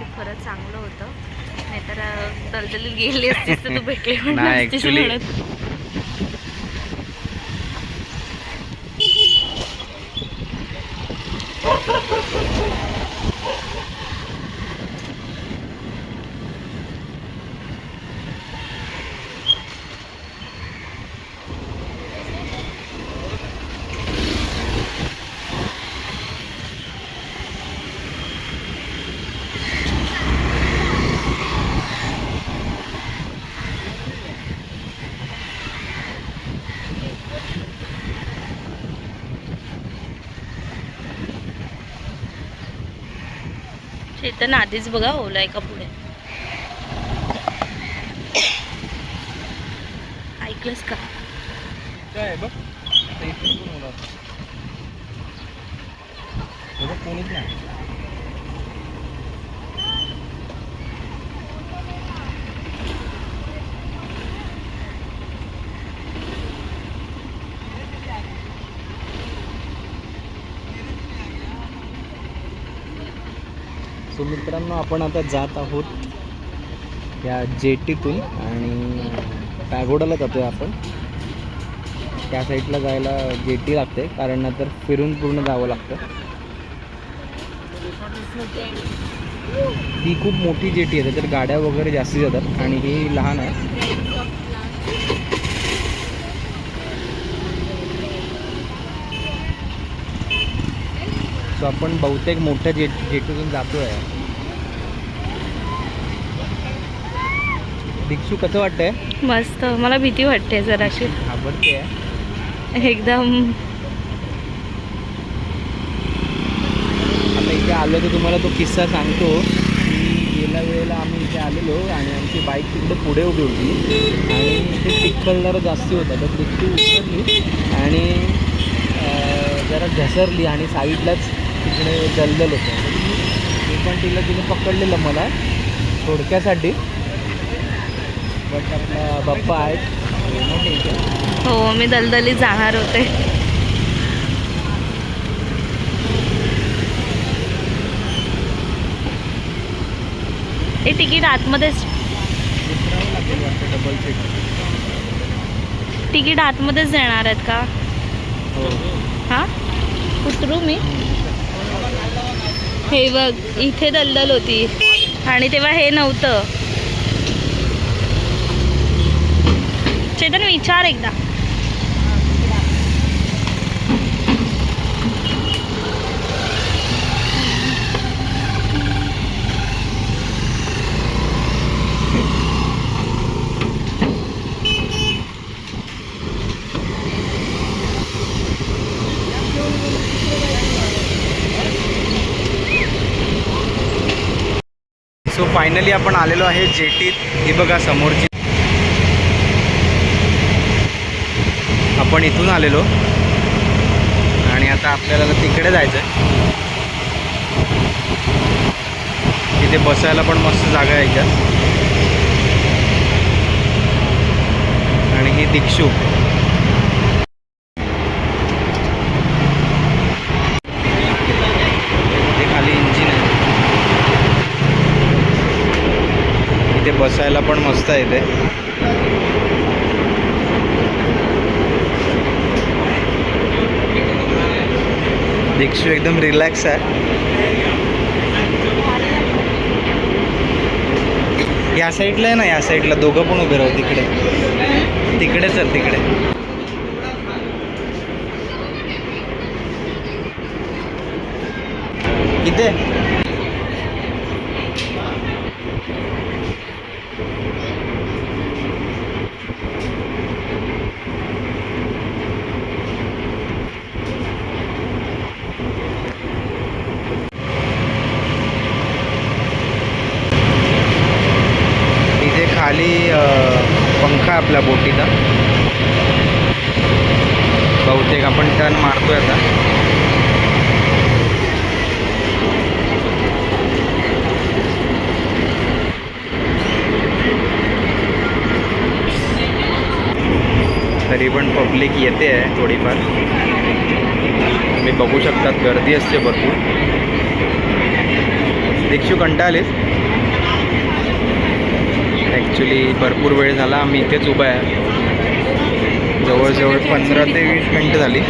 नशीब खरंच चांगलं होतं. नाहीतर दलदलीत गेली असतीस तर तू भेटली पण चेतन आधीच बघा ओला आहे का पुढे? ऐकलंस का? काय बघ, कोणीच नाही. मित्रांनो आपण आता जात आहोत या जेटीतून आणि पॅगोडाला जातोय आपण. त्या साईडला जायला जेटी लागते कारण नंतर फिरून पूर्ण जावं लागतं. ही खूप मोठी जेटी आहे त्याच्यात गाड्या वगैरे जास्ती जातात आणि ही लहान आहे. सो आपण बहुतेक मोठ्या जेट जेटीतून आहे दीक्षू कसं वाटतंय? मस्त. मला भीती वाटते जराशी. घाबरते आहे एकदम. आता इथे आलो तर तुम्हाला तो किस्सा सांगतो. की गेल्या वेळेला आम्ही इथे आलेलो आणि आमची बाईक तिकडे पुढे उभी होती. आणि इथे चिखल जरा जास्ती होता. तर तिथे उतरली आणि जरा घसरली आणि साईडलाच तिकडे दलदल होतं. मी पण तिला तिने पकडलेलं मला थोडक्यासाठी. बाप्पा आहेत. हो मी दलदली जाणार होते. हे तिकीट आतमध्येच तिकीट आतमध्येच देणार आहेत का? हां? उतरू मी. हे बघ इथे दलदल होती. आणि तेव्हा हे नव्हतं. चेतन विचार एकदा. सो फायनली आपण आलेलो आहे जेटीत. ही बघा समोरची आपण इथून आलेलो. आणि आता आपल्याला तिकडे जायचं आहे तिथे बसायला पण मस्त जागा आहे याच्यात आणि ही दीक्षू. खाली इंजिन आहे. इथे बसायला पण मस्त आहे ते दीक्षू एकदम रिलॅक्स आहे. या साईडला आहे ना या साईडला दोघं पण उभे राहू तिकडे. तिकडे चल तिकडे. इथे? पब्लिक येते आहे थोडीफार. तुम्ही बघू शकतात गर्दी असते भरपूर. दीक्षू कंटाळलीस ॲक्च्युली भरपूर वेळ झाला आम्ही इथेच उभा आहे. जवळजवळ पंधरा ते वीस मिनटं झाली.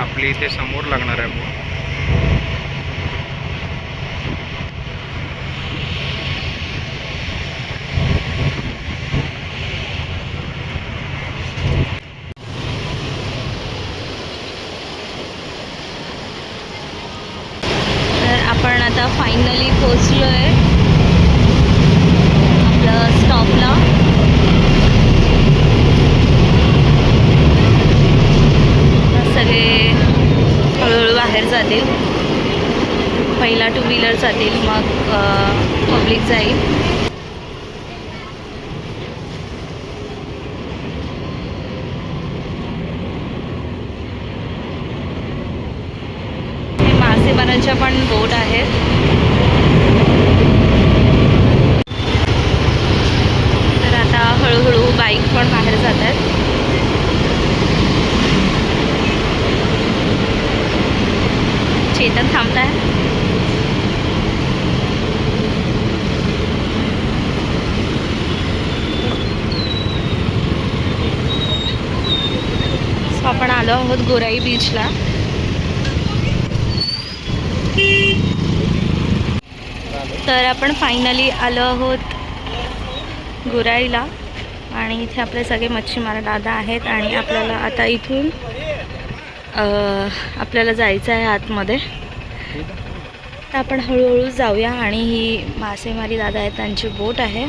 आपली इथे समोर लागणार आहे बोट तर आपण आता फायनली पोचलो आहे आपलं स्टॉपला आता सगळे हळूहळू बाहेर जातील पहिला जातील मग पब्लिक जाईल. हे मासेमारांच्या पण बोट आहेत तर आता हळूहळू बाईक पण बाहेर जात आहेत चेतन थांबताय So, आपण आलो आहोत गोराई बीचला तर आपण फायनली आलो आहोत गोराईला. आणि इथे आपले सगळे मच्छीमार दादा आहेत आणि आपल्याला आता इथून आपल्याला जायचं आहे आतमध्ये. तर आपण हळूहळू जाऊया आणि ही मासेमारी दादा आहेत त्यांची बोट आहे.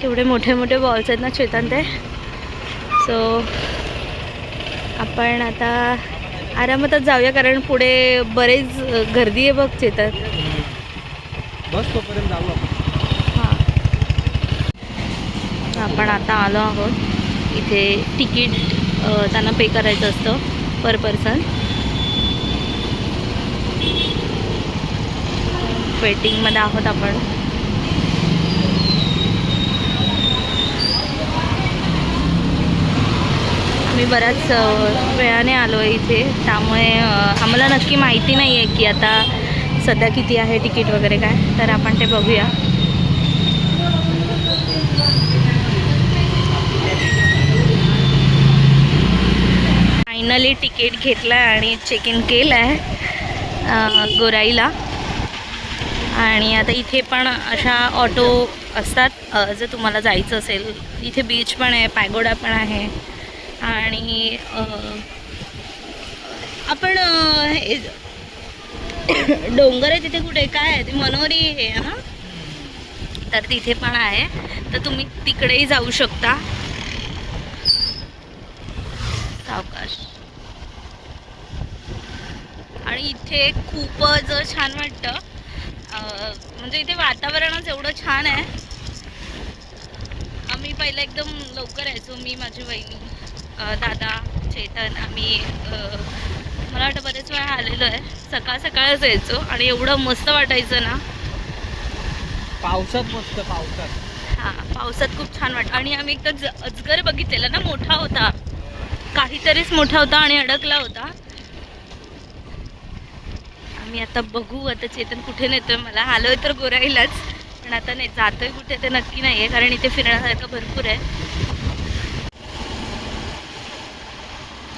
केवढे मोठे मोठे बॉल्स आहेत ना चेतन ते. सो आपण आता आरामातच जाऊया कारण पुढे बरेच गर्दी आहे बघ चेतन बस तोपर्यंत जाऊ आपण. हां. आपण आता आलो आहोत. इथे तिकीट त्यांना पे करायचं असतं पर पर्सन. वेटिंगमध्ये आहोत आपण. बऱ्याच वेळाने आलो आहे इथे. त्यामुळे आम्हाला नक्की माहिती नाही आहे की आता सध्या किती आहे तिकीट वगैरे काय. तर आपण ते बघूया. फायनली तिकीट घेतलं आहे आणि चेक इन केलं आहे गोराईला. आणि आता इथे पण अशा ऑटो असतात. जर तुम्हाला जायचं असेल इथे बीच पण आहे पॅगोडा पण आहे. आणि आपण हे डोंगर आहे तिथे कुठे? काय आहे? ते मनोरी हे आहे हां? तर तिथे पण आहे. तर तुम्ही तिकडेही जाऊ शकता. सावकाश. आणि इथे खूपच छान वाटतं. म्हणजे इथे वातावरणच एवढं छान आहे. आम्ही पहिलं एकदम लवकर यायचो मी माझी बहिणी दादा चेतन आम्ही मला वाटतं बरेच वेळा आलेलो आहे. सकाळ सकाळच यायचो आणि एवढं मस्त वाटायचं ना. पावसात मस्त पावसात. हा पावसात खूप छान वाटतं आणि आम्ही एकदा ज अजगर बघितलेला ना मोठा होता. काहीतरीच मोठा होता आणि अडकला होता. आम्ही आता बघू आता चेतन कुठे नेतोय मला. आलोय तर गोराईलाच पण आता नाही जातोय कुठे ते नक्की नाही आहे कारण इथे फिरण्यासारखं भरपूर आहे.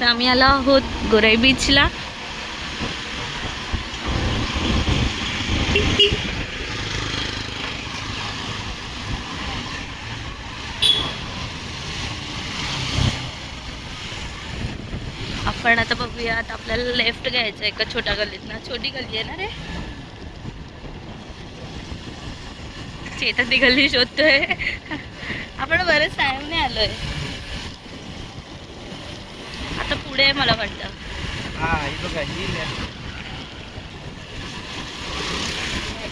तर आम्ही आलो आहोत गोराई बीचला आपण आता बघूयात आपल्याला लेफ्ट घ्यायचं आहे एका छोट्या गल्लीत. ना छोटी गल्ली आहे ना रे? चेतन ती गल्ली शोधतोय. आपण बरंच टाइम नाही आलोय आता पुढे मला वाटतं. हा ही बघा ही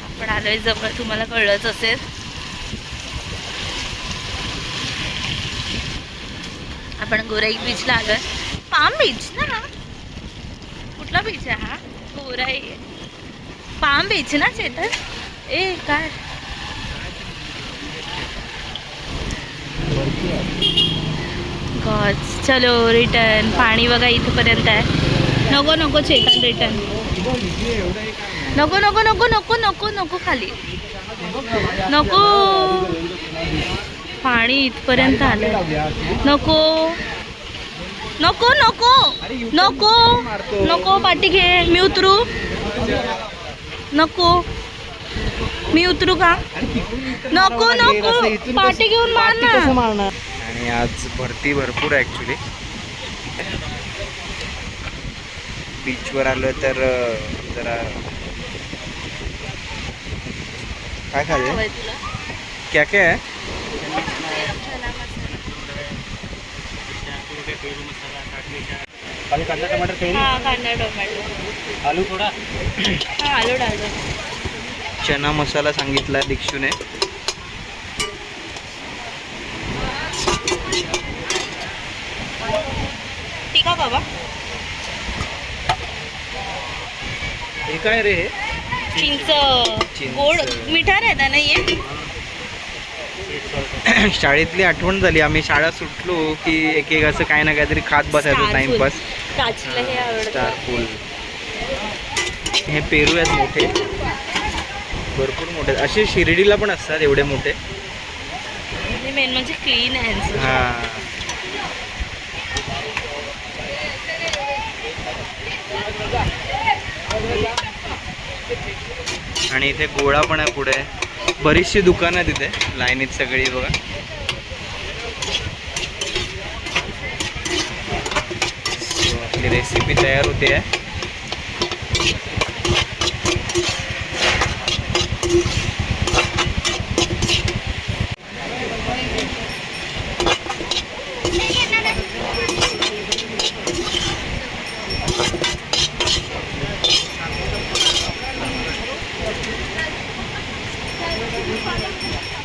आपण आलोय जवळ तुम्हाला कळलंच असेल. आपण गोराई बीचला आलोय. पाम बीच ना कुठला बीच आहे हा? गोराई. पाम बीच ना चेतन? ए काय? गॉड चलो रिटर्न पाणी बघा इथपर्यंत आहे. नको नको चेतन रिटर्न नको नको नको नको नको नको खाली. नको. पाणी इथपर्यंत आलंय. नको. नको नको. नको. नको पाठी घे. मी उतरू. नको. मी उतरू का? नको नको. पाठी घेऊन मार ना आणि आज भरती भरपूर आहे ॲक्च्युली बीचवर आलं तर जरा काय खाले हवंय तुला? क्या क्या आहे? कांदा टमाटर टोमॅटो आलू थोडा? आलू चना मसाला सांगितला दीक्षूने. बाबा. हे काय रे? हे चिंच. गोड मिठा राहता नाही शाळेतली आठवण झाली. आम्ही शाळा सुटलो की एक एक असं काय ना काहीतरी खात बसायचो. टाइमपास हे स्टार आवडतं. फुल. हे पेरू आहेत मोठे. भरपूर मोठे. असे शिर्डीला पण असतात एवढे मोठे. मेन म्हणजे क्लीन आहे. हा. आणि इथे गोळा पण आहे पुढे. बरीचशी दुकानं आहेत तिथे लाईनीत सगळी बघा. आपली रेसिपी तयार होते आहे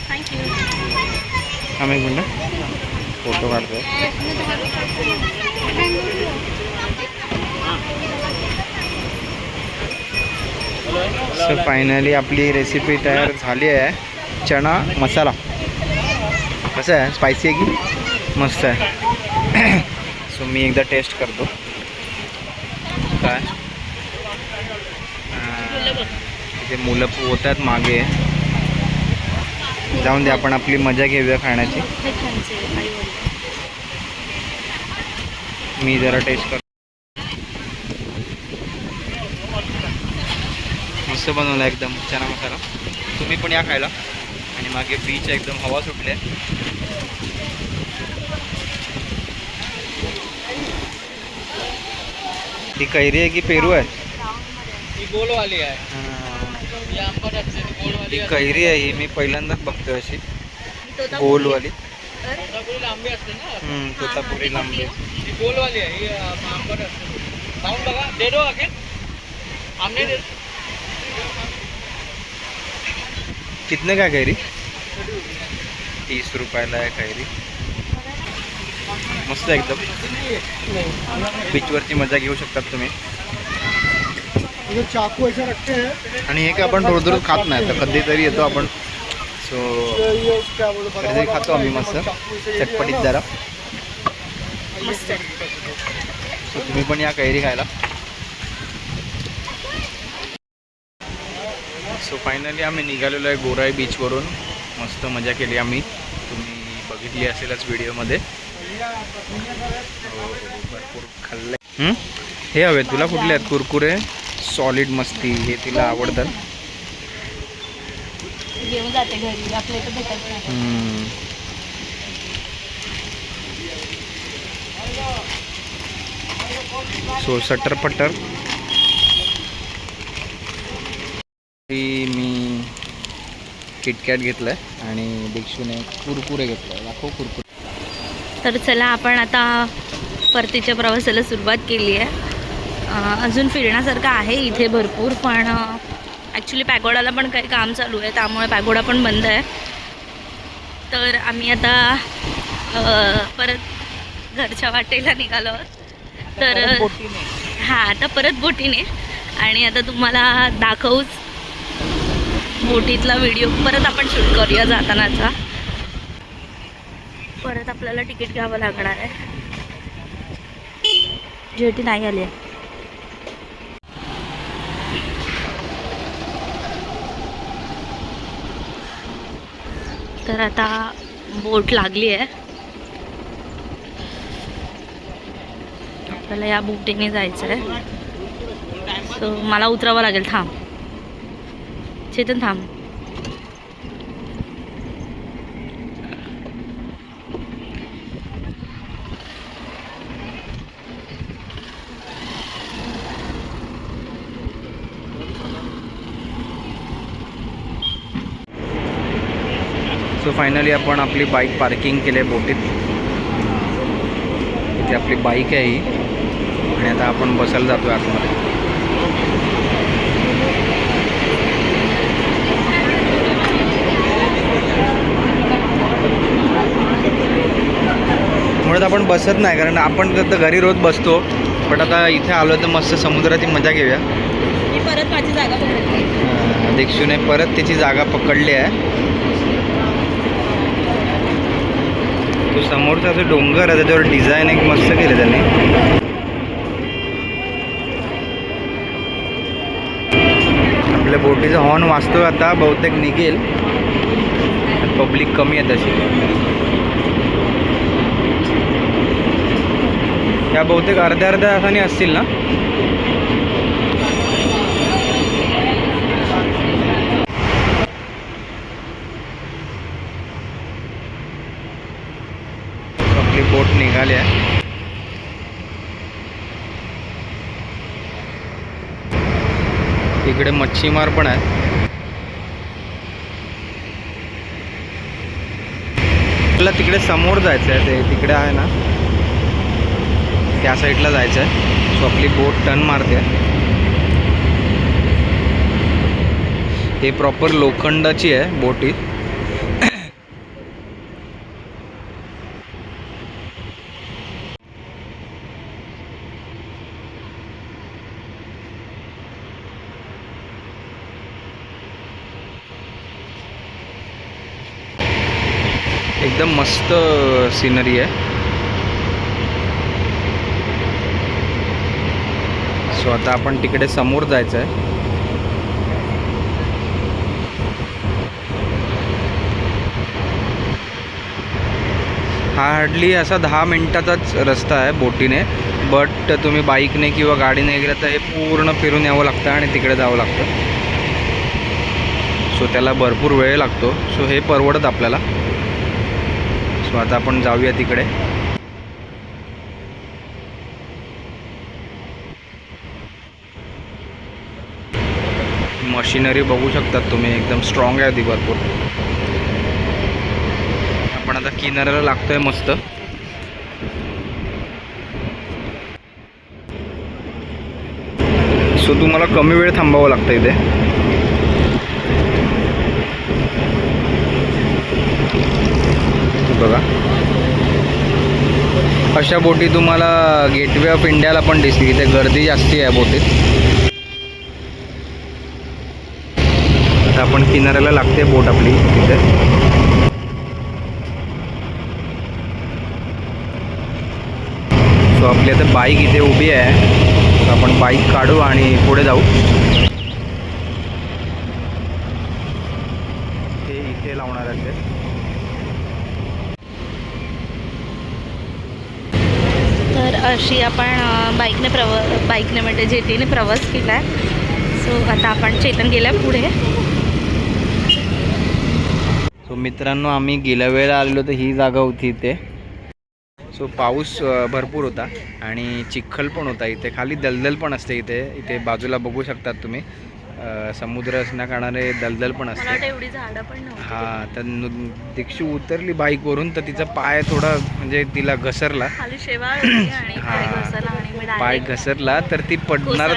थँक्यू आम्ही एक मिनटं फोटो काढतो सो फायनली आपली रेसिपी तयार झाली आहे. चणा मसाला. कसं आहे? स्पायसी आहे की? मस्त आहे. सो मी एकदा टेस्ट करतो. काय? इथे मुलं होत आहेत मागे. जाऊन दे आपण आपली मजा घेऊया खाण्याची. मी जरा टेस्ट कर मस्त बनवला एकदम चना मसाला. तुम्ही पण या खायला. आणि मागे बीच एकदम हवा सुटले ती कैरी आहे की पेरू आहे? गोलवाली आहे. हां. ही कैरी आहे ही मी पहिल्यांदाच बघतोय अशी. गोलवाली. तोतापुरी लांबी असते ना? हम्म, तोतापुरी लांबी. ही गोलवाली आहे ही अं, आंबट असते खाऊन बघा दे दो आगे आमने दे कितने काय कैरी? तीस रुपयाला आहे कैरी। मस्त आहे एकदम। बीचवरची मजा घेऊ शकतात तुम्ही. चाकू ऐसा रखते हैं। आणि हे काय आपण रोज रोज खात नाही तर कधीतरी येतो आपण. सो कधीतरी खातो आम्ही मस्त. चटपटीत जरा. सो तुम्ही पण या कैरी खायला. सो फायनली आम्ही निघालेलो आहे गोराई बीचवरून मस्त मजा केली आम्ही. तुम्ही बघितली असेलच व्हिडिओमध्ये. भरपूर खाल्लं हे हवे तुला कुठले आहेत? कुरकुरे? सॉलिड मस्ती हे तिला आवडतात. सो सटर पटर मी किटकॅट घेतलं आहे आणि दीक्षूने कुरकुरे घेतलं. दाखव कुरकुरे. तर चला आपण आता परतीच्या प्रवासाला सुरुवात केली आहे. अजून फिरण्यासारखं आहे इथे भरपूर पण ॲक्च्युली पॅगोडाला पण काही काम चालू आहे त्यामुळे पॅगोडा पण बंद आहे. तर आम्ही आता परत घरच्या वाटेला निघालो. तर हां आता परत बोटीने. आणि आता तुम्हाला दाखवूच बोटीतला व्हिडिओ. परत आपण शूट करूया जातानाचा. परत आपल्याला तिकीट घ्यावं लागणार आहे. जेटी नाही आली आहे. तर आता बोट लागली आहे. आपल्याला या बोटीने जायचं आहे सो मला उतरावं लागेल थांब. चेतन थांब. सो फायनली आपण आपली बाईक पार्किंग केली आहे बोटीत. इथे आपली बाईक आहे ही. आणि आता आपण बसायला जातो आतमध्ये. मुळात आपण बसत नाही कारण आपण तर घरी रोज बसतो. पण आता इथे आलो तर मस्त समुद्राची मजा घेऊया. परत माझी जागा पकडली दीक्षूने परत त्याची जागा पकडली आहे. तो समोरचा जो डोंगर आहे त्याच्यावर डिझाईन एक मस्त केलं त्याने. आपल्या बोटीचा हॉर्न वाजतोय आता बहुतेक निघेल. पब्लिक कमी आहे तशी. त्या बहुतेक अर्ध्या अर्ध्या तासाने असतील ना? आपली बोट निघाली आहे. तिकडे मच्छीमार पण आहे आपल्याला तिकडे समोर जायचं आहे ते तिकडे आहे ना? त्या साईडला जायचं आहे. सो आपली बोट टर्न मारते. हे प्रॉपर लोखंडाची आहे बोटी. एकदम मस्त सिनरी आहे. सो आता आपण तिकडे समोर जायचं आहे हा हार्डली असा दहा मिनटाचाच रस्ता आहे बोटीने बट तुम्ही बाईकने किंवा गाडीने गेलं तर हे पूर्ण फिरून यावं लागतं आणि तिकडे जावं लागतं. सो त्याला भरपूर वेळ लागतो. सो हे परवडत आपल्याला. सो आता आपण जाऊया तिकडे. मशिनरी बघू शकतात तुम्ही. एकदम स्ट्रॉंग आहे ती भरपूर. आपण आता किनाऱ्याला लागतोय मस्त. सो तुम्हाला कमी वेळ थांबावं लागतं इथे. बघा. अशा बोटी तुम्हाला गेटवे ऑफ इंडियाला पण दिसली इथे गर्दी जास्ती आहे बोटीत. पण किनाऱ्याला लागते बोट आपली तिथे. सो आपली आता बाईक इथे उभी आहे. आपण बाईक काढू आणि पुढे जाऊ. ते इथे लावणार आहे ते. तर अशी आपण बाईकने प्रव बाईकने म्हणजे जेटीने प्रवास केला आहे सो आता आपण चेतन गेल्या पुढे. मित्रांनो आम्ही गेल्या वेळेला आलेलो तर ही जागा होती इथे. सो पाऊस भरपूर होता आणि चिखल पण होता इथे. खाली दलदल पण असते इथे. इथे बाजूला बघू शकतात तुम्ही. समुद्र असण्या कारणाने दलदल पण असते. हा तर नु- दीक्षू उतरली बाईकवरून तर तिचा पाय थोडा म्हणजे तिला घसरला. हा. पाय घसरला तर ती पडणार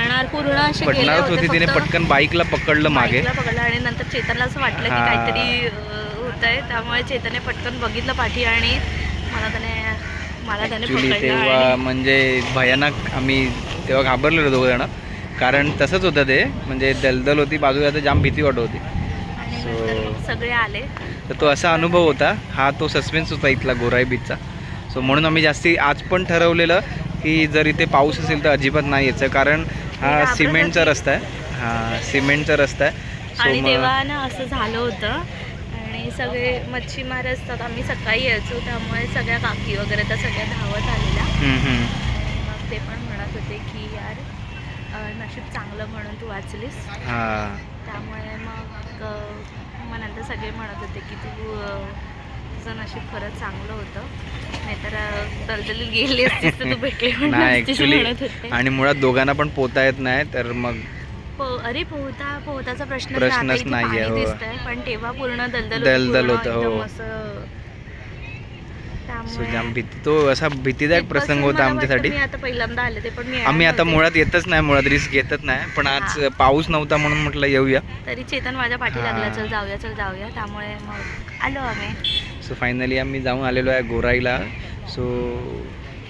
पडणारच होते तिने पटकन बाईकला पकडलं मागे. आणि नंतर चेतनला असं वाटलं की. काहीतरी होत आहे. त्यामुळे चेतनने पटकन बघितलं पाठी आणि मला त्याने मला त्याने पकडलं तेव्हा आणि म्हणजे भयानक आम्ही तेव्हा घाबरलेलो दोघं जण. कारण तसंच होतं ते. म्हणजे दलदल होती बाजूला तर जाम भीती वाटत होती. आणि So- नंतर सगळे आले. तर तो असा अनुभव होता. हा तो सस्पेन्स होता इथला गोराई बीचचा. सो म्हणून आम्ही जास्ती आज पण ठरवलेलं की जर इथे पाऊस असेल तर अजिबात नाही यायचं. कारण हा घाबरत सिमेंटचा होती. रस्ता आहे. हा सिमेंटचा रस्ता आहे. आणि सो मग तेव्हा ना असं झालं होतं आणि सगळे मच्छीमार असतात. आम्ही सकाळी यायचो त्यामुळे सगळ्या काकी वगैरे त्या सगळ्या धावत आलेल्या. मग ते पण म्हणत होते की यार नशीब चांगलं म्हणून तू वाचलीस. हा. त्यामुळे मग मग नंतर सगळे म्हणत होते की तू तुझं नशीब खरंच चांगलं होतं. नाहीतर अ, दलदलीत गेली असतीस तर तू भेटली म्हणत होते. आणि मुळात दोघांना पण पोहता येत नाही तर मग अरे पोहता पोहताचा प्रश्न प्रश्नच नाहीये, हो. दिसतंय पण तेव्हा पूर्ण दलदल दलदल होतं, हो. एकदम असं सो त्यामुळे जाम भीती तो असा भीतीदायक प्रसंग होता आमच्यासाठी आता पहिल्यांदा आले ते पण आम्ही आता. मुळात येतच नाही मुळात रिस्क घेतच नाही पण आज हा. पाऊस नव्हता म्हणून म्हटलं येऊया तरी चेतन माझ्या पाठी हा. लागला चल जाऊया चल जाऊया त्यामुळे मग आलो आम्ही सो फायनली आम्ही जाऊन आलेलो आहे गोराईला सो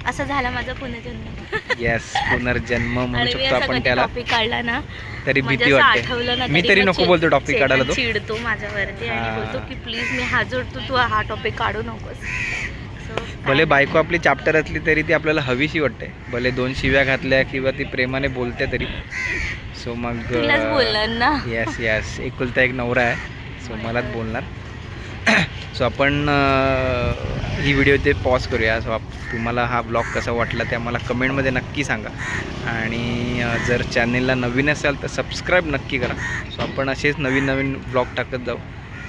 असं झालं माझं पुनर्जन्म येस पुनर्जन्म म्हणू मी शकतो असा आपण कधी त्याला. टॉपिक काढला ना तरी म्हणजे भीती असं वाटते. आठवलं ना मी तरी मग नको बोलतो टॉपिक चेतन काढायला तो. चिडतो माझ्यावरती आणि हा. बोलतो की प्लीज मी हात जोडतो तू हा टॉपिक काढू नकोस. So, भले बायको आपली चॅप्टर असली तरी ती आपल्याला हवीशी वाटते. भले दोन शिव्या घातल्या किंवा ती प्रेमाने बोलते तरी. सो मग. तुलाच बोलणार ना. येस येस एकुलता एक नवरा आहे. सो मलाच बोलणार. सो आपण ही व्हिडिओ ते पॉज करूया. सो आप तुम्हाला हा ब्लॉग कसा वाटला ते आम्हाला कमेंटमध्ये नक्की सांगा. आणि जर चॅनेलला नवीन असाल तर सबस्क्राईब नक्की करा. सो आपण असेच नवीन नवीन ब्लॉग टाकत जाऊ.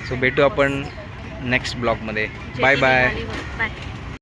सो भेटू आपण नेक्स्ट ब्लॉगमध्ये बाय बाय